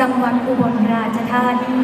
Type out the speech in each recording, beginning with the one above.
จังหวัดอุบลราชธานี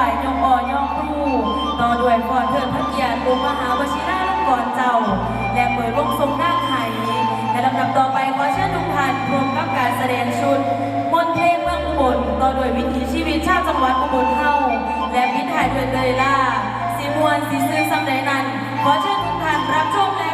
วยกอ่อยกครูต่อด้วยพรเทิดพระเกียรติองค์มหาวชิราลงกรณ์เจ้า และเปิดวงทรงหน้าไข่และลำดับต่อไปขอเชิญทุกท่านรวมกับการแสดงชุดมนเพเมืองอุบลต่อด้วยวิถีชีวิตชาวจังหวัดอุบลเฮาและพิธายด้วยเลยล่าสีมวนสีซื่อสังใดนั้นขอเชิญทุกท่านรับชมและ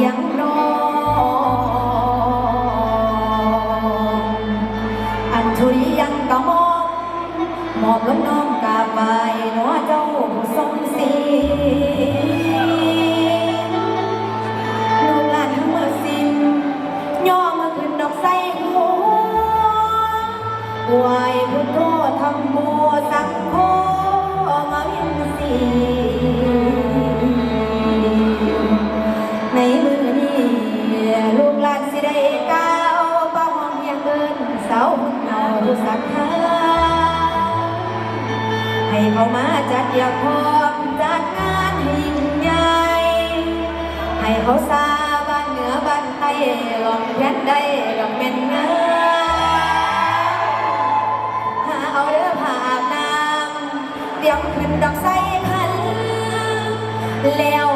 yang เฮาซาบ้านเหนือบ้านไทยลองแพนได้ดอกแม่นเนื้อหาเอาเด้อผาอาบน้ำเตรียมขึ้นดอกไส้พันแล้ว